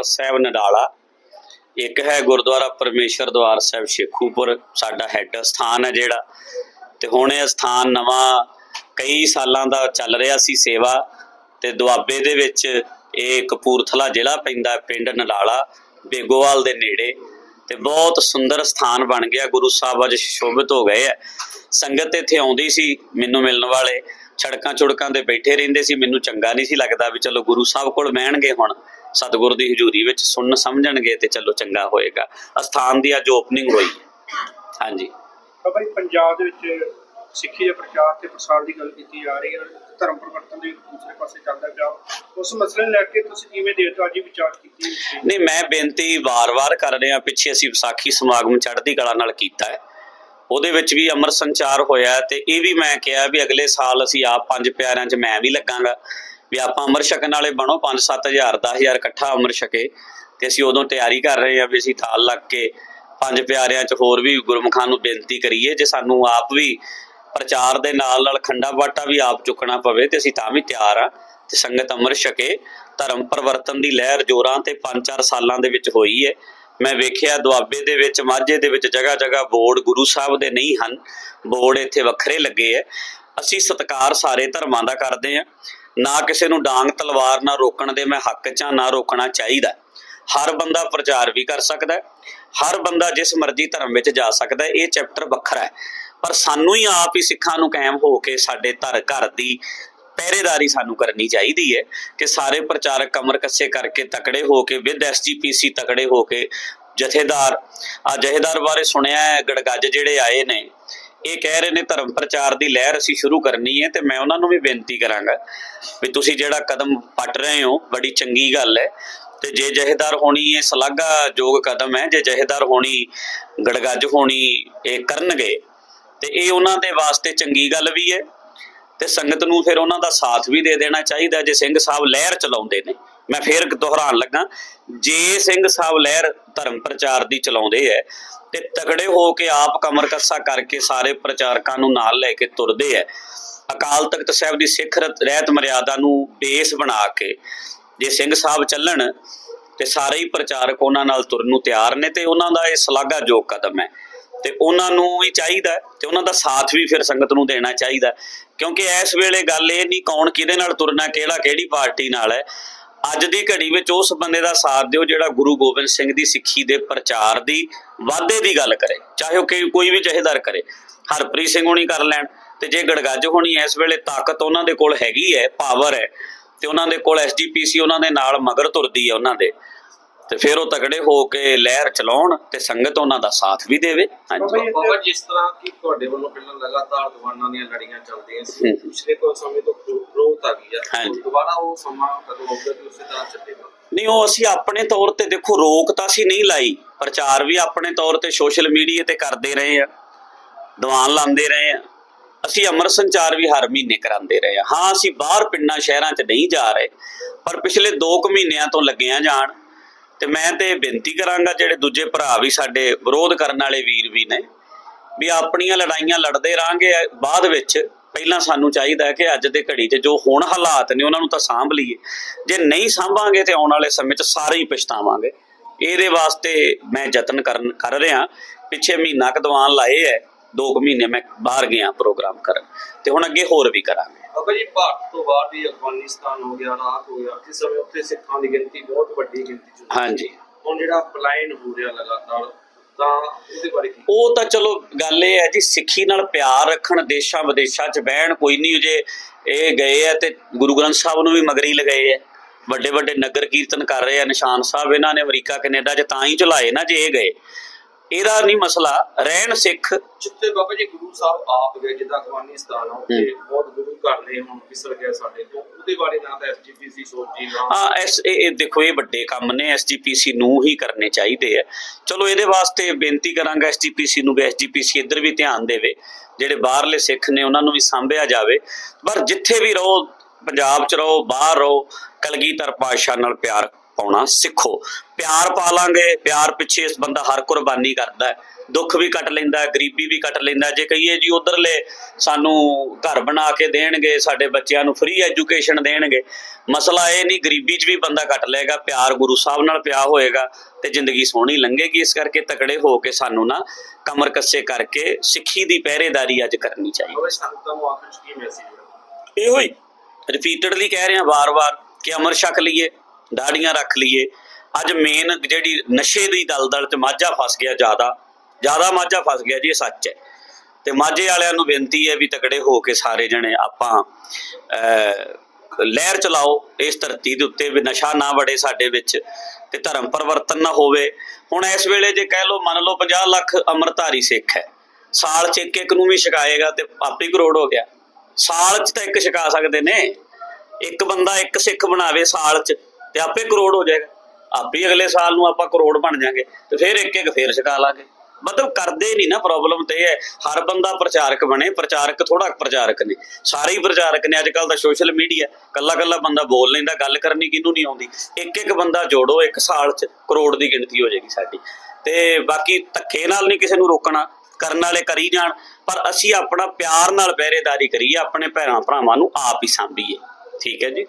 ਦਰਬਾਰ ਸਾਹਿਬ ਨਡਾਲਾ। ਇੱਕ ਹੈ ਗੁਰਦੁਆਰਾ ਪਰਮੇਸ਼ਰ ਦਵਾਰ ਸਾਹਿਬ ਸ਼ੇਖੂਪੁਰ। ਸਾਡਾ ਹੈੱਡ ਸਥਾਨ ਹੈ ਜਿਹੜਾ। ਤੇ ਹੁਣ ਇਹ ਸਥਾਨ ਨਵਾਂ ਕਈ ਸਾਲਾਂ ਦਾ ਚੱਲ ਰਿਹਾ ਸੀ ਸੇਵਾ। ਤੇ ਦੁਆਬੇ ਦੇ ਵਿੱਚ ਇਹ ਕਪੂਰਥਲਾ ਜ਼ਿਲ੍ਹਾ ਪੈਂਦਾ ਪਿੰਡ ਨਡਾਲਾ, ਬੇਗੋਵਾਲ ਦੇ ਨੇੜੇ। ਤੇ ਬਹੁਤ ਸੁੰਦਰ ਸਥਾਨ ਬਣ ਗਿਆ। ਗੁਰੂ ਸਾਹਿਬ ਅੱਜ ਸ਼ੋਭਿਤ ਹੋ ਗਏ ਹੈ। ਸੰਗਤ ਇੱਥੇ ਆਉਂਦੀ ਸੀ ਮੈਨੂੰ ਮਿਲਣ ਵਾਲੇ। ਛੜਕਾਂ ਚੁੜਕਾਂ ਦੇ ਬੈਠੇ ਰਹਿੰਦੇ ਸੀ। ਮੈਨੂੰ ਚੰਗਾ ਨਹੀਂ ਸੀ ਲੱਗਦਾ ਵੀ ਚਲੋ ਗੁਰੂ ਸਾਹਿਬ ਕੋਲ ਬਹਿਣਗੇ ਹੁਣ। ਸਤਿਗੁਰ ਦੀ ਹਜ਼ੂਰੀ ਵਿੱਚ ਸੁਣਨ ਸਮਝਣਗੇ ਤੇ ਚਲੋ ਚੰਗਾ ਹੋਏਗਾ। ਅਸਥਾਨ ਦੀ ਅੱਜ ਓਪਨਿੰਗ ਹੋਈ ਹੈ। ਹਾਂਜੀ। ਬਾਬਾ ਜੀ ਪੰਜਾਬ ਦੇ ਵਿੱਚ ਸਿੱਖੀ ਦੇ ਪ੍ਰਚਾਰ ਤੇ ਪ੍ਰਸਾਰ ਦੀ ਗੱਲ ਕੀਤੀ ਜਾ ਰਹੀ ਹੈ ਧਰਮ ਪਰਿਵਰਤਨ ਦੇ ਦੂਸਰੇ ਪਾਸੇ ਚੱਲਦਾ ਪਿਆ। ਉਸ ਮਸਲੇ ਨੂੰ ਲੈ ਕੇ ਤੁਸੀਂ ਕਿਵੇਂ ਹੋ ਅੱਜ ਵਿਚਾਰ ਕੀਤੀ ਨਹੀਂ ਮੈਂ ਬੇਨਤੀ ਵਾਰ-ਵਾਰ ਕਰ ਰਿਹਾ ਪਿੱਛੇ ਅਸੀਂ ਵਿਸਾਖੀ ਸਮਾਗਮ ਚੜ੍ਹਦੀ ਕਲਾ ਨਾਲ ਕੀਤਾ ਹੈ। ਉਹਦੇ ਵਿੱਚ ਵੀ ਅਮਰ ਸੰਚਾਰ ਹੋਇਆ ਤੇ ਇਹ ਵੀ ਮੈਂ ਕਿਹਾ ਵੀ ਅਗਲੇ ਸਾਲ ਅਸੀਂ ਆਪ ਪੰਜ ਪਿਆਰਿਆਂ 'ਚ ਮੈਂ ਵੀ ਲੱਗਾਂਗਾ। ਵੀ ਆਪਾਂ ਅਮਰ ਛਕਣ ਵਾਲੇ ਬਣੋ 5-7000 10000 ਇਕੱਠਾ ਅਮਰ ਛਕੇ ਤੇ ਅਸੀਂ ਉਦੋਂ ਤਿਆਰੀ ਕਰ ਰਹੇ ਹਾਂ ਵੀ ਅਸੀਂ ਥਾਲ ਲੱਗ ਕੇ ਪੰਜ ਪਿਆਰਿਆਂ 'ਚ ਹੋਰ ਵੀ ਗੁਰਮੁਖਾਂ ਨੂੰ ਬੇਨਤੀ ਕਰੀਏ ਜੇ ਸਾਨੂੰ ਆਪ ਵੀ ਪ੍ਰਚਾਰ ਦੇ ਨਾਲ ਨਾਲ ਖੰਡਾ ਬਾਟਾ ਵੀ ਆਪ ਚੁੱਕਣਾ ਪਵੇ ਤੇ ਅਸੀਂ ਤਾਂ ਵੀ ਤਿਆਰ ਆ ਤੇ ਸੰਗਤ ਅਮਰ ਛਕੇ, ਧਰਮ ਪਰਿਵਰਤਨ ਦੀ ਲਹਿਰ ਜੋਰਾਂ ਤੇ 5-4 ਸਾਲਾਂ ਦੇ ਵਿੱਚ ਹੋਈ ਹੈ। ਮੈਂ ਵੇਖਿਆ ਦੁਆਬੇ ਦੇ ਵਿੱਚ, ਮਾਝੇ ਦੇ ਵਿੱਚ ਜਗ੍ਹਾ ਜਗ੍ਹਾ ਬੋਰਡ ਗੁਰੂ ਸਾਹਿਬ ਦੇ ਨਹੀਂ ਹਨ, ਬੋਰਡ ਇੱਥੇ ਵੱਖਰੇ ਲੱਗੇ ਐ ਅਸੀਂ ਸਤਿਕਾਰ ਸਾਰੇ ਧਰਮਾਂ ਦਾ ਕਰਦੇ ਆ ਨਾ ਕਿਸੇ ਨੂੰ ਡਾਂਗ ਤਲਵਾਰ ਨਾਲ ਰੋਕਣ ਦੇ ਮੈਂ ਹੱਕ 'ਚ ਨਾ ਰੋਕਣਾ ਚਾਹੀਦਾ। ਹਰ ਬੰਦਾ ਪ੍ਰਚਾਰ ਵੀ ਕਰ ਸਕਦਾ ਹੈ। ਹਰ ਬੰਦਾ ਜਿਸ ਮਰਜ਼ੀ ਧਰਮ ਵਿੱਚ ਜਾ ਸਕਦਾ ਹੈ, ਇਹ ਚੈਪਟਰ ਵੱਖਰਾ ਹੈ। ਪਰ ਸਾਨੂੰ ਹੀ ਆਪ ਹੀ ਸਿੱਖਾਂ ਨੂੰ ਕਾਇਮ ਹੋ ਕੇ ਸਾਡੇ ਧਰ ਘਰ ਦੀ ਪਹਿਰੇਦਾਰੀ ਸਾਨੂੰ ਕਰਨੀ ਚਾਹੀਦੀ ਹੈ ਕਿ ਸਾਰੇ ਪ੍ਰਚਾਰਕ ਕਮਰ ਕੱਸੇ ਕਰਕੇ ਤਕੜੇ ਹੋ ਕੇ, ਵਿਦ ਐਸਜੀਪੀਸੀ ਤਕੜੇ ਹੋ ਕੇ ਜਥੇਦਾਰ ਆ ਜਥੇਦਾਰ ਬਾਰੇ ਸੁਣਿਆ ਹੈ, ਗੜਗੱਜ ਜਿਹੜੇ ਆਏ ਨੇ ਇਹ ਕਹਿ ਰਹੇ ਨੇ ਧਰਮ ਪ੍ਰਚਾਰ ਦੀ ਲਹਿਰ ਅਸੀਂ ਸ਼ੁਰੂ ਕਰਨੀ ਹੈ ਤੇ ਮੈਂ ਉਹਨਾਂ ਨੂੰ ਵੀ ਬੇਨਤੀ ਕਰਾਂਗਾ ਵੀ ਤੁਸੀਂ ਜਿਹੜਾ ਕਦਮ ਪੱਟ ਰਹੇ ਹੋ, ਬੜੀ ਚੰਗੀ ਗੱਲ ਹੈ ਤੇ ਜੇ ਜਹੇਦਾਰ ਹੋਣੀ ਇਹ ਸ਼ਲਾਘਾਯੋਗ ਕਦਮ ਹੈ, ਜੇ ਜਹੇਦਾਰ ਹੋਣੀ ਗੜਗੱਜ ਹੋਣੀ ਇਹ ਕਰਨਗੇ ਤੇ ਇਹ ਉਹਨਾਂ ਦੇ ਵਾਸਤੇ ਚੰਗੀ ਗੱਲ ਵੀ ਹੈ ਤੇ ਸੰਗਤ ਨੂੰ ਫਿਰ ਉਹਨਾਂ ਦਾ ਸਾਥ ਵੀ ਦੇ ਦੇਣਾ ਚਾਹੀਦਾ ਜੇ ਸਿੰਘ ਸਾਹਿਬ ਲਹਿਰ ਚਲਾਉਂਦੇ ਨੇ। ਮੈਂ ਫੇਰ ਦੁਹਰਾਉਣ ਲੱਗਾ, ਜੇ ਸਿੰਘ ਸਾਹਿਬ ਲਹਿਰ ਧਰਮ ਪ੍ਰਚਾਰ ਦੀ ਚਲਾਉਂਦੇ ਐ ਤੇ ਤਗੜੇ ਹੋ ਕੇ ਆਪ ਕਮਰ ਕੱਸਾ ਕਰਕੇ ਸਾਰੇ ਪ੍ਰਚਾਰਕਾਂ ਨੂੰ ਨਾਲ ਲੈ ਕੇ ਤੁਰਦੇ ਐ। ਅਕਾਲ ਤਖਤ ਸਾਹਿਬ ਦੀ ਸਿੱਖ ਰਹਿਤ ਮਰਿਆਦਾ ਨੂੰ ਬੇਸ ਬਣਾ ਕੇ ਜੇ ਸਿੰਘ ਸਾਹਿਬ ਚੱਲਣ ਤੇ ਸਾਰੇ ਹੀ ਪ੍ਰਚਾਰਕ ਉਹਨਾਂ ਨਾਲ ਤੁਰਨ ਨੂੰ ਤਿਆਰ ਨੇ ਤੇ ਉਹਨਾਂ ਦਾ ਇਹ ਸ਼ਲਾਘਾਯੋਗ ਕਦਮ ਹੈ ਤੇ ਉਹਨਾਂ ਨੂੰ ਵੀ ਚਾਹੀਦਾ ਤੇ ਉਹਨਾਂ ਦਾ ਸਾਥ ਵੀ ਫਿਰ ਸੰਗਤ ਨੂੰ ਦੇਣਾ ਚਾਹੀਦਾ ਕਿਉਂਕਿ ਇਸ ਵੇਲੇ ਗੱਲ ਇਹ ਨਹੀਂ ਕੌਣ ਕਿਹਦੇ ਨਾਲ ਤੁਰਨਾ ਕਿਹੜਾ ਕਿਹੜੀ ਪਾਰਟੀ ਨਾਲ ਹੈ ਅੱਜ ਦੀ ਘੜੀ ਵਿੱਚ ਉਸ ਬੰਦੇ ਦਾ ਸਾਥ ਦਿਓ ਜਿਹੜਾ ਗੁਰੂ ਗੋਬਿੰਦ ਸਿੰਘ ਦੀ ਸਿੱਖੀ ਦੇ ਪ੍ਰਚਾਰ ਦੀ ਵਾਧੇ ਦੀ ਗੱਲ ਕਰੇ, ਚਾਹੇ ਉਹ ਕੋਈ ਵੀ ਜਹੇਦਾਰ ਕਰੇ। ਹਰਪ੍ਰੀਤ ਸਿੰਘ ਹੋਣੀ ਕਰ ਲੈਣ, ਤੇ ਜੇ ਗੜਗੱਜ ਹੋਣੀ ਇਸ ਵੇਲੇ ਤਾਕਤ ਉਹਨਾਂ ਦੇ ਕੋਲ ਹੈਗੀ ਹੈ ਪਾਵਰ ਹੈ ਤੇ ਉਹਨਾਂ ਦੇ ਕੋਲ ਐਸਜੀਪੀਸੀ ਉਹਨਾਂ ਦੇ ਨਾਲ ਮਗਰ ਤੁਰਦੀ ਹੈ ਉਹਨਾਂ ਦੇ। ਤੇ ਫਿਰ ਉਹ ਤਗੜੇ ਹੋ ਕੇ ਲਹਿਰ ਚਲਾਉਣ ਤੇ ਸੰਗਤ ਉਹਨਾਂ ਦਾ ਸਾਥ ਵੀ ਦੇਵੇ। ਹਾਂਜੀ। ਬਾਬਾ ਜਿਸ ਤਰ੍ਹਾਂ ਕਿ ਤੁਹਾਡੇ ਵੱਲੋਂ ਪਹਿਲਾਂ ਲਗਾਤਾਰ ਦੁਕਾਨਾਂ ਦੀਆਂ ਲੜੀਆਂ ਚੱਲਦੀਆਂ ਸੀ। ਪਿਛਲੇ ਕੁਝ ਸਮੇਂ ਤੋਂ ਗ੍ਰੋਥ ਆ ਗਈ ਆ। ਹਾਂਜੀ। ਦੁਬਾਰਾ ਉਹ ਸਮਾਂ ਕਦੋਂ ਆਊਗਾ ਕਿ ਉਸੇ ਤਰ੍ਹਾਂ ਚੱਲੇਗਾ? ਨਹੀਂ ਉਹ ਅਸੀਂ ਆਪਣੇ ਤੌਰ ਤੇ ਦੇਖੋ ਰੋਕ ਤਾਂ ਅਸੀਂ ਨਹੀਂ ਲਾਈ। ਪ੍ਰਚਾਰ ਵੀ ਆਪਣੇ ਤੌਰ ਤੇ ਸੋਸ਼ਲ ਮੀਡੀਆ ਤੇ ਕਰਦੇ ਰਹੇ ਆ। ਦੀਵਾਨ ਲਾਉਂਦੇ ਰਹੇ ਆ। ਅਸੀਂ ਅਮਰ ਸੰਚਾਰ ਵੀ ਹਰ ਮਹੀਨੇ ਕਰਾਉਂਦੇ ਰਹੇ ਆ। ਹਾਂ ਅਸੀਂ ਬਾਹਰ ਪਿੰਡਾਂ ਸ਼ਹਿਰਾਂ 'ਚ ਨਹੀਂ ਜਾ ਰਹੇ ਪਰ ਪਿਛਲੇ 2 ਕੁ ਮਹੀਨਿਆਂ ਤੋਂ ਲੱਗਿਆ ਜਾਣ ਤੇ ਮੈਂ ਤੇ ਬੇਨਤੀ ਕਰਾਂਗਾ ਜਿਹੜੇ ਦੂਜੇ ਭਰਾ ਵੀ ਸਾਡੇ ਵਿਰੋਧ ਕਰਨ ਵਾਲੇ ਵੀਰ ਵੀ ਨੇ, ਵੀ ਆਪਣੀਆਂ ਲੜਾਈਆਂ ਲੜਦੇ ਰਾਂਗੇ ਬਾਅਦ ਵਿੱਚ ਪਹਿਲਾਂ ਸਾਨੂੰ ਚਾਹੀਦਾ ਹੈ ਕਿ ਅੱਜ ਦੇ ਘੜੀ 'ਚ ਜੋ ਹੁਣ ਹਾਲਾਤ ਨੇ ਉਹਨਾਂ ਨੂੰ ਤਾਂ ਸਾਂਭ ਲਈਏ। ਜੇ ਨਹੀਂ ਸਾਂਭਾਂਗੇ ਤੇ ਆਉਣ ਵਾਲੇ ਸਮੇਂ 'ਚ ਸਾਰੇ ਹੀ ਪਛਤਾਵਾਂਗੇ। ਇਹਦੇ ਵਾਸਤੇ ਮੈਂ ਯਤਨ ਕਰਨ, ਕਰ ਰਿਹਾ, ਪਿੱਛੇ ਮਹੀਨਾ ਕੁ ਦੀਵਾਨ ਲਾਏ ਐ ਦੋ ਕੁ ਮਹੀਨੇ ਮੈਂ ਬਾਹਰ ਗਿਆ ਪ੍ਰੋਗਰਾਮ ਕਰਨ ਤੇ ਹੁਣ ਅੱਗੇ ਹੋਰ ਵੀ ਕਰਾਂਗੇ। ਬਾਬਾ ਜੀ ਭਾਰਤ ਤੋਂ ਬਾਹਰ ਵੀ ਅਫਗਾਨਿਸਤਾਨ ਹੋ ਗਿਆ ਇਰਾਕ ਹੋ ਗਿਆ ਇਸ ਸਮੇਂ ਉੱਥੇ ਸਿੱਖਾਂ ਦੀ ਗਿਣਤੀ ਬਹੁਤ ਵੱਡੀ ਗਿਣਤੀ ਚ ਹਾਂਜੀ। ਹੁਣ ਜਿਹੜਾ ਪਲਾਇਨ ਹੋ ਰਿਹਾ ਲਗਾਤਾਰ ਤਾਂ ਉਹਦੇ ਬਾਰੇ ਕੀ ਉਹ ਤਾਂ ਚਲੋ ਗੱਲ ਇਹ ਹੈ ਜੀ ਸਿੱਖੀ ਨਾਲ ਪਿਆਰ ਰੱਖਣ ਦੇਸ਼ਾਂ ਵਿਦੇਸ਼ਾਂ 'ਚ ਬਹਿਣ ਕੋਈ ਨਹੀਂ ਜੇ ਇਹ ਗਏ ਆ ਤੇ ਗੁਰੂ ਗ੍ਰੰਥ ਸਾਹਿਬ ਨੂੰ ਵੀ ਮਗਰੀ ਲਗਾਏ ਆ। ਵੱਡੇ ਵੱਡੇ ਨਗਰ ਕੀਰਤਨ ਕਰ ਰਹੇ ਆ ਨਿਸ਼ਾਨ ਸਾਹਿਬ ਇਹਨਾਂ ਨੇ ਅਮਰੀਕਾ ਕੈਨੇਡਾ 'ਚ ਤਾਂ ਹੀ ਚਲਾਏ ਨਾ ਜੇ ਇਹ ਗਏ। ਇਹਦਾ ਨਹੀਂ ਮਸਲਾ ਰਹਿਣ ਸਿੱਖ। ਜਿੱਥੇ ਬਾਬਾ ਜੀ ਗੁਰੂ ਸਾਹਿਬ ਆਪ ਗਏ ਜਿੱਦਾਂ ਅਫਗਾਨਿਸਤਾਨ ਆ ਉੱਥੇ ਬਹੁਤ ਗੁਰੂ ਘਰ ਨੇ ਹੁਣ ਵਿਸਰ ਗਿਆ ਸਾਡੇ ਤੋਂ। ਉਹਦੇ ਬਾਰੇ ਨਾ ਤਾਂ ਐਸਜੀਪੀਸੀ ਸੋਚੀ ਨਾ। ਹਾਂ ਐਸ ਇਹ ਦੇਖੋ ਇਹ ਵੱਡੇ ਕੰਮ ਨੇ ਐਸਜੀਪੀਸੀ ਨੂੰ ਹੀ ਕਰਨੇ ਚਾਹੀਦੇ ਆ। ਚਲੋ ਇਹਦੇ ਵਾਸਤੇ ਬੇਨਤੀ ਕਰਾਂਗਾ ਐਸਜੀਪੀਸੀ ਨੂੰ ਵੀ ਐਸਜੀਪੀਸੀ ਇੱਧਰ ਵੀ ਧਿਆਨ ਦੇਵੇ। ਜਿਹੜੇ ਬਾਹਰਲੇ ਸਿੱਖ ਨੇ ਉਹਨਾਂ ਨੂੰ ਵੀ ਸਾਂਭਿਆ ਜਾਵੇ। ਪਰ ਜਿੱਥੇ ਵੀ ਰਹੋ ਪੰਜਾਬ 'ਚ ਰਹੋ ਬਾਹਰ ਰਹੋ ਕਲਗੀਧਰ ਪਾਤਸ਼ਾਹ ਨਾਲ ਪਿਆਰ ਪਾਉਣਾ ਸਿੱਖੋ। ਪਿਆਰ ਪਾ ਲਾਂਗੇ ਪਿਆਰ ਪਿੱਛੇ ਇਸ ਬੰਦਾ ਹਰ ਕੁਰਬਾਨੀ ਕਰਦਾ ਹੈ। ਦੁੱਖ ਵੀ ਕੱਟ ਲੈਂਦਾ ਗਰੀਬੀ ਵੀ ਕੱਟ ਲੈਂਦਾ। ਜੇ ਕਹੀਏ ਜੀ ਉਧਰਲੇ ਸਾਨੂੰ ਘਰ ਬਣਾ ਕੇ ਦੇਣਗੇ ਸਾਡੇ ਬੱਚਿਆਂ ਨੂੰ ਫ੍ਰੀ ਐਜੂਕੇਸ਼ਨ ਦੇਣਗੇ ਮਸਲਾ ਇਹ ਨਹੀਂ ਗਰੀਬੀ 'ਚ ਵੀ ਬੰਦਾ ਕੱਟ ਲਏਗਾ ਪਿਆਰ ਗੁਰੂ ਸਾਹਿਬ ਨਾਲ ਪਿਆ ਹੋਏਗਾ ਤੇ ਜ਼ਿੰਦਗੀ ਸੋਹਣੀ ਲੰਘੇਗੀ। ਇਸ ਕਰਕੇ ਤਕੜੇ ਹੋ ਕੇ ਸਾਨੂੰ ਨਾ ਕਮਰ ਕੱਸੇ ਕਰਕੇ ਸਿੱਖੀ ਦੀ ਪਹਿਰੇਦਾਰੀ ਅੱਜ ਕਰਨੀ ਚਾਹੀਦੀ। ਹੈ? ਇਹੋ ਹੀ ਰਿਪੀਟਡਲੀ ਕਹਿ ਰਹੇ ਹਾਂ ਵਾਰ-ਵਾਰ ਕਿ ਅਮਰ ਛਕ ਲਈਏ। ਦਾੜੀਆਂ ਰੱਖ ਲਈਏ। ਅੱਜ ਮੇਨ ਜਿਹੜੀ ਨਸ਼ੇ ਦੀ ਦਲਦਲ ਚ ਮਾਝਾ ਫਸ ਗਿਆ ਜ਼ਿਆਦਾ ਜ਼ਿਆਦਾ ਮਾਝਾ ਫਸ ਗਿਆ ਜੀ, ਇਹ ਸੱਚ ਹੈ। ਤੇ ਮਾਝੇ ਵਾਲਿਆਂ ਨੂੰ ਬੇਨਤੀ ਹੈ ਵੀ ਤਕੜੇ ਹੋ ਕੇ ਸਾਰੇ ਜਣੇ ਆਪਾਂ ਲਹਿਰ ਚਲਾਓ ਇਸ ਧਰਤੀ ਦੇ ਉੱਤੇ, ਵੀ ਨਸ਼ਾ ਨਾ ਵੜੇ ਸਾਡੇ ਵਿੱਚ ਤੇ ਧਰਮ ਪਰਿਵਰਤਨ ਨਾ ਹੋਵੇ। ਹੁਣ ਇਸ ਵੇਲੇ ਜੇ ਕਹਿ ਲਓ, ਮੰਨ ਲਓ 50 ਲੱਖ ਅੰਮ੍ਰਿਤਧਾਰੀ ਸਿੱਖ ਹੈ। ਸਾਲ ਚ ਇੱਕ ਇੱਕ ਨੂੰ ਵੀ ਛਕਾਏਗਾ ਤੇ ਆਪੇ ਕਰੋੜ ਹੋ ਗਿਆ। ਸਾਲ ਚ ਤਾਂ ਇੱਕ ਛਕਾ ਸਕਦੇ ਨੇ। ਇੱਕ ਬੰਦਾ ਇੱਕ ਸਿੱਖ ਬਣਾਵੇ ਸਾਲ ਚ। ਤੇ ਆਪੇ ਕਰੋੜ ਹੋ ਜਾਏਗਾ। ਆਪੇ ਅਗਲੇ ਸਾਲ ਨੂੰ ਆਪਾਂ ਕਰੋੜ ਬਣ ਜਾਾਂਗੇ ਤੇ ਫਿਰ ਇੱਕ ਇੱਕ ਫੇਰ ਛਕਾ ਲਾਂਗੇ। ਮਤਲਬ ਕਰਦੇ ਨਹੀਂ ਨਾ ਪ੍ਰੋਬਲਮ ਤੇ ਇਹ ਹੈ, ਹਰ ਬੰਦਾ ਪ੍ਰਚਾਰਕ ਬਣੇ, ਪ੍ਰਚਾਰਕ ਥੋੜਾ ਪ੍ਰਚਾਰਕ ਨੇ। ਸਾਰੇ ਹੀ ਪ੍ਰਚਾਰਕ ਨੇ ਅੱਜ ਕੱਲ ਦਾ ਸੋਸ਼ਲ ਮੀਡੀਆ ਕੱਲਾ ਕੱਲਾ ਬੰਦਾ ਬੋਲ ਲੈਂਦਾ, ਗੱਲ ਕਰਨੀ ਕਿਹਨੂੰ ਨਹੀਂ ਆਉਂਦੀ। ਇੱਕ ਇੱਕ ਬੰਦਾ ਜੋੜੋ, ਇੱਕ ਸਾਲ ਚ ਕਰੋੜ ਦੀ ਗਿਣਤੀ ਹੋ ਜਾਏਗੀ ਸਾਡੀ। ਤੇ ਬਾਕੀ ਧੱਕੇ ਨਾਲ ਨਹੀਂ ਕਿਸੇ ਨੂੰ ਰੋਕਣਾ, ਕਰਨ ਵਾਲੇ ਕਰੀ ਜਾਣ, ਪਰ ਅਸੀਂ ਆਪਣਾ ਪਿਆਰ ਨਾਲ ਪਹਿਰੇਦਾਰੀ ਕਰੀਏ, ਆਪਣੇ ਭੈਣਾਂ ਭਰਾਵਾਂ ਨੂੰ ਆਪ ਹੀ ਸਾਂਭੀਏ। ਠੀਕ ਹੈ ਜੀ?